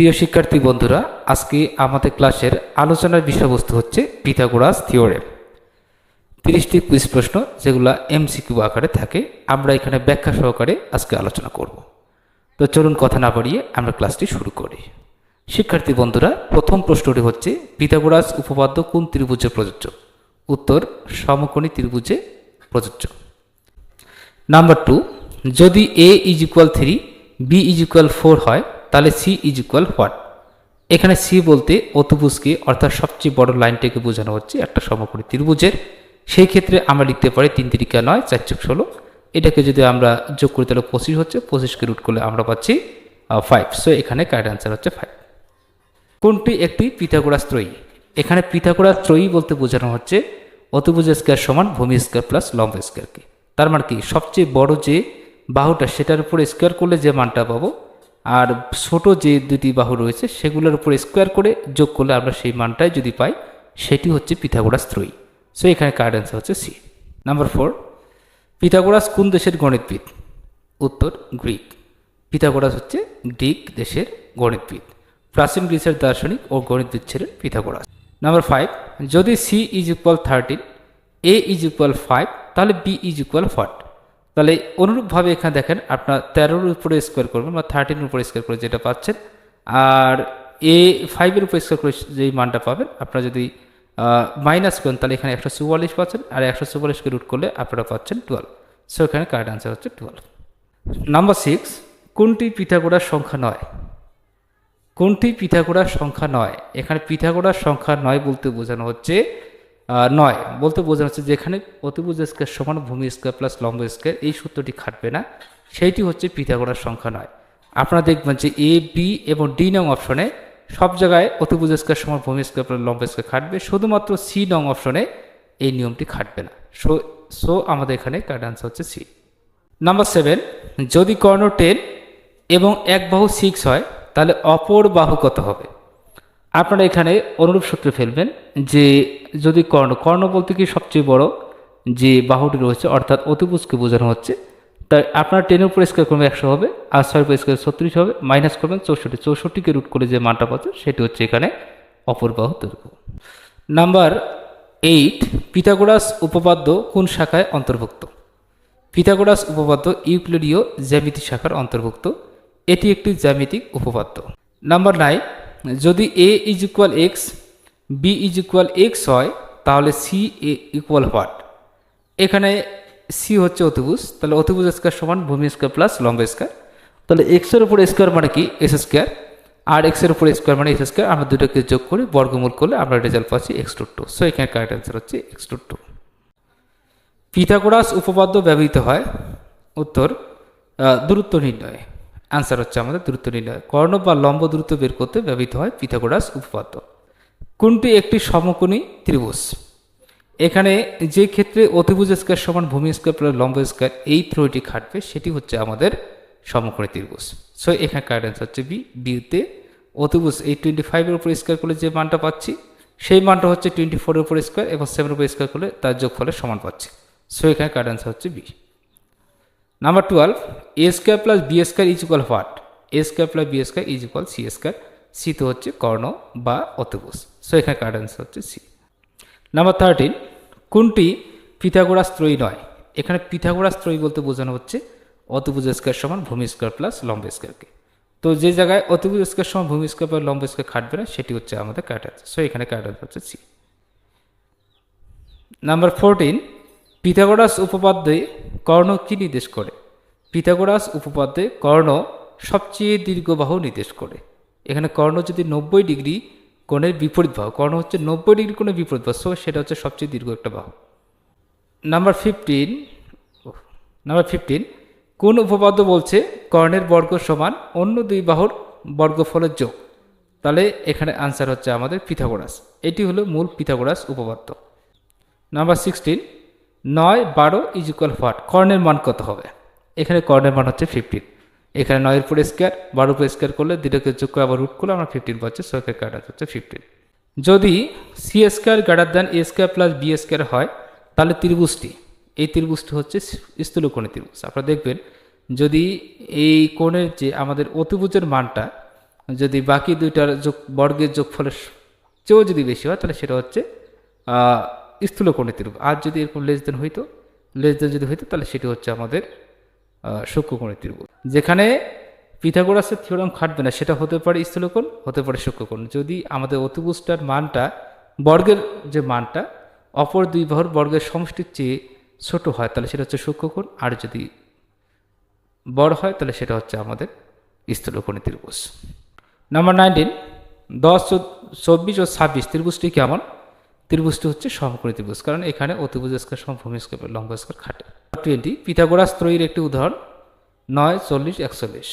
প্রিয় শিক্ষার্থী বন্ধুরা, আজকে আমাদের ক্লাসের আলোচনার বিষয়বস্তু হচ্ছে পিথাগোরাস থিওরেম। তিরিশটি কুইজ প্রশ্ন যেগুলো এমসিকিউ আকারে থাকে, আমরা এখানে ব্যাখ্যা সহকারে আজকে আলোচনা করব। তো চলুন কথা না বাড়িয়ে আমরা ক্লাসটি শুরু করি। শিক্ষার্থী বন্ধুরা, প্রথম প্রশ্নটি হচ্ছে, পিথাগোরাস উপপাদ্য কোন ত্রিভুজে প্রযোজ্য? উত্তর, সমকোণী ত্রিভুজে প্রযোজ্য। নাম্বার টু যদি A is equal three B is equal four হয় তাহলে সি ইজ ইকুয়াল হোয়াট এখানে সি বলতে অতুভুজকে অর্থাৎ সবচেয়ে বড় লাইনটাকে বোঝানো হচ্ছে একটা সমকোণী ত্রিভুজের। সেই ক্ষেত্রে আমরা লিখতে পারি তিন তিরিকা নয়, চার চোখ ষোলো। এটাকে যদি আমরা যোগ করি তাহলে পঁচিশ হচ্ছে, পঁচিশকে রুট করলে আমরা পাচ্ছি ফাইভ সো এখানে কারেক্ট অ্যান্সার হচ্ছে ফাইভ কোনটি? একটি পিথাগোরাস ত্রয়ী। এখানে পিথাগোরাস ত্রয়ী বলতে বোঝানো হচ্ছে অতিভুজ স্কোয়ার সমান ভূমি স্কোয়ার প্লাস লম্ব স্কোয়ারকে তার মানে কি? সবচেয়ে বড় যে বাহুটা, সেটার উপর স্কোয়ার করলে যে মানটা পাবো আর ছোট যে দুটি বাহু রয়েছে, সেগুলোর উপর স্কোয়ার করে যোগ করলে আমরা সেই মানটাই যদি পাই, সেটি হচ্ছে পিথাগোরাস ত্রয়ী। সো এখানে কারেক্ট অ্যান্সার হচ্ছে সি নাম্বার ফোর পিথাগোরাস কোন দেশের গণিতবিদ? উত্তর, গ্রিক। পিথাগোরাস হচ্ছে গ্রিক দেশের গণিতবিদ। প্রাচীন গ্রিসের দার্শনিক ও গণিতবিদ ছিলেন পিথাগোরাস। নাম্বার ফাইভ যদি C is equal thirteen A is equal five তাহলে বি ইজ ইকুয়াল ফট তাহলে অনুরূপভাবে এখানে দেখেন আপনার তেরোর উপরে স্কোয়ার করবেন বা থার্টিনের উপরে স্কোয়ার করে যেটা পাচ্ছেন। আর এ ফাইভের উপরে স্কোয়ার করে যেই মানটা পাবেন, আপনারা যদি মাইনাস করেন, তাহলে এখানে একশো চুয়াল্লিশ পাচ্ছেন আর একশো চুয়াল্লিশকে রুট করলে আপনারা পাচ্ছেন টুয়েলভ সো এখানে কারেক্ট আনসার হচ্ছে টুয়েলভ নাম্বার সিক্স কোনটি পিথাগোরাস সংখ্যা নয়? কোনটি পিথাগোরাস সংখ্যা নয়? এখানে পিথাগোরাস সংখ্যা নয় বলতে বোঝানো হচ্ছে নয়। বলতে বোঝানো হচ্ছে যেখানে অতিভুজ স্কোয়ার সমান ভূমি স্কোয়ার প্লাস লম্ব স্কোয়ার এই সূত্রটি খাটবে না। সেইটি হচ্ছে পিথাগোরাস সংখ্যা নয়। আপনারা দেখবেন যে এ বি এবং ডি নং অপশনে সব জায়গায় অতিভুজ স্কোয়ার সমান ভূমি স্কোয়ার প্লাস লম্ব স্কোয়ার খাটবে। শুধুমাত্র সি নং অপশনে এই নিয়মটি খাটবে না। সো সো আমাদের এখানে কারেক্ট আনসার হচ্ছে সি নাম্বার সেভেন যদি কর্ণ টেন এবং এক বাহু সিক্স হয়, তাহলে অপর বাহু কত হবে? আপনারা এখানে অনুরূপ সূত্রে ফেলবেন যে যদি কর্ণ কর্ণ বলতে কি সবচেয়ে বড়? যে বাহুটি রয়েছে, অর্থাৎ অতিভুজকে বোঝানো হচ্ছে। তাই আপনার টেনের উপর স্কোয়ার করবে একশো হবে, আর ছয় উপর স্কোয়ার ছত্রিশ হবে মাইনাস করবেন চৌষট্টি। চৌষট্টিকে রুট করে যে মানটা পাচ্ছে সেটি হচ্ছে এখানে অপর বাহু দৈর্ঘ্য নাম্বার এইট পিথাগোরাস উপপাদ্য কোন শাখায় অন্তর্ভুক্ত? পিথাগোরাস উপপাদ্য ইউক্লিডীয় জ্যামিতি শাখার অন্তর্ভুক্ত। এটি একটি জ্যামিতিক উপপাদ্য। নাম্বার নাইন যদি A is equal X B is equal X হয়, তাহলে সি এ ইকুয়াল হোয়াট এখানে সি হচ্ছে অতিভুজ, তাহলে অতিভুজ স্কোয়ার সমান ভূমি স্কোয়ার প্লাস লম্ব স্কোয়ার তাহলে এক্সের উপর স্কোয়ার মানে কি? এস স্কোয়ার আর এক্সের উপর স্কোয়ার মানে এস স্কোয়ার আমরা দুটোকে যোগ করে বর্গমূল করলে আমরা রেজাল্ট পাচ্ছি এক্স টু টু সো এখানে কারেক্ট অ্যান্সার হচ্ছে এক্স টু টু পিথাগোরাস উপপাদ্য ব্যবহৃত হয়, উত্তর দূরত্ব নির্ণয়ে। অ্যান্সার হচ্ছে আমাদের দূরত্ব নির্ণয়। কর্ণ বা লম্ব দূরত্ব বের করতে ব্যবহৃত হয় পিথাগোরাস উপপাদ্য। কোনটি একটি সমকোণী ত্রিভুজ? এখানে যে ক্ষেত্রে অতিভুজ স্কোয়ার সমান ভূমি স্কোয়ার প্লাস লম্ব স্কোয়ার, এই ত্রয়টি খাটবে, সেটি হচ্ছে আমাদের সমকোণী ত্রিভুজ। সো এখানে অ্যান্সার হচ্ছে বি বিতে অতিভুজ এই টোয়েন্টি ফাইভের উপর স্কোয়ার করলে যে মানটা পাচ্ছি, সেই মানটা হচ্ছে টোয়েন্টি ফোরের উপর স্কোয়ার এবং সেভেনের উপর স্কোয়ার করলে তার যোগফলের সমান পাচ্ছি। সো এখানে অ্যান্সার হচ্ছে B number twelve A square plus B square is equal what A square plus B square is equal C square C তো হচ্ছে কর্ণ বা অতিভুজ সো এখানে কারেন্ট অ্যান্সার হচ্ছে সি নাম্বার থার্টিন কোনটি পিথাগোরাস ত্রয়ী নয়? এখানে পিথাগোরাস ত্রয়ী বলতে বোঝানো হচ্ছে অতিভুজ স্কোয়ার সমান ভূমি স্কোয়ার প্লাস লম্ব স্কোয়ারকে তো যে জায়গায় অতিভুজ স্কোয়ার সমান ভূমি স্কোয়ার প্লাস লম্ব স্কোয়ার খাটবে না, সেটি হচ্ছে আমাদের কারেক্ট সো এখানে কারেক্ট হচ্ছে সি নাম্বার ফোরটিন পিথাগোরাস উপপাদ্যে কর্ণ কি নির্দেশ করে? পিথাগোরাস উপপাদ্যে কর্ণ সবচেয়ে দীর্ঘ বাহু নির্দেশ করে। এখানে কর্ণ যদি নব্বই ডিগ্রি কোণের বিপরীত বাহু, কর্ণ হচ্ছে নব্বই ডিগ্রি কোণের বিপরীত বাহু সো সেটা হচ্ছে সবচেয়ে দীর্ঘ একটা বাহু। নাম্বার ফিফটিন নাম্বার ফিফটিন কোন উপপাদ্য বলছে কর্ণের বর্গ সমান অন্য দুই বাহুর বর্গফলের যোগ? তাহলে এখানে আনসার হচ্ছে আমাদের পিথাগোরাস। এটি হলো মূল পিথাগোরাস উপপাদ্য। নাম্বার সিক্সটিন নয় বারো ইজ ইকুয়াল হোয়াট কর্ণের মান কত হবে? এখানে কর্ণের মান হচ্ছে ফিফটিন এখানে নয়ের উপর স্কোয়ার বারো উপর স্কোয়ার করলে দুটোকে যোগ করে আবার রুট করলে আমরা ফিফটিন পাচ্ছি সরকার কাটা হচ্ছে ফিফটিন যদি C square greater than A square plus B square হয় তাহলে ত্রিভুজটি এই ত্রিভুজটি হচ্ছে স্থূলকোণী ত্রিভুজ। আপনারা দেখবেন যদি এই কোণের যে আমাদের অতিভুজের মানটা যদি বাকি দুইটার যোগ বর্গের যোগফলের চেয়েও যদি বেশি হয় তাহলে সেটা হচ্ছে আহ, স্থূলকোণী ত্রিভুজ। আর যদি এরকম লেস দেন হইতো লেস দেন যদি হইতো তাহলে সেটি হচ্ছে আমাদের আহ, সূক্ষ্মকোণী ত্রিভুজ। যেখানে পিথাগোরাসের থিওরাম খাটবে না, সেটা হতে পারে স্থূলকোণ, হতে পারে সূক্ষ্মকোণ। যদি আমাদের অতিভুজটার মানটা, বর্গের যে মানটা, অপর দুই বাহুর বর্গের সমষ্টির চেয়ে ছোট হয়, তাহলে সেটা হচ্ছে সূক্ষ্মকোণ, আর যদি বড় হয়, তাহলে সেটা হচ্ছে আমাদের স্থূলকোণী ত্রিভুজ। নাম্বার নাইনটিন দশ চব্বিশ ও ছাব্বিশ, ত্রিভুজটি কেমন? ত্রিভুজটি হচ্ছে সমকোণী ত্রিভুজ, কারণ এখানে অতিভুজ স্কয়ার সমভূমি স্কয়ার লম্ব স্কয়ার খাটে। টোয়েন্টি পিথাগোরাস ত্রয়ীর একটি উদাহরণ। নয় চল্লিশ একচল্লিশ।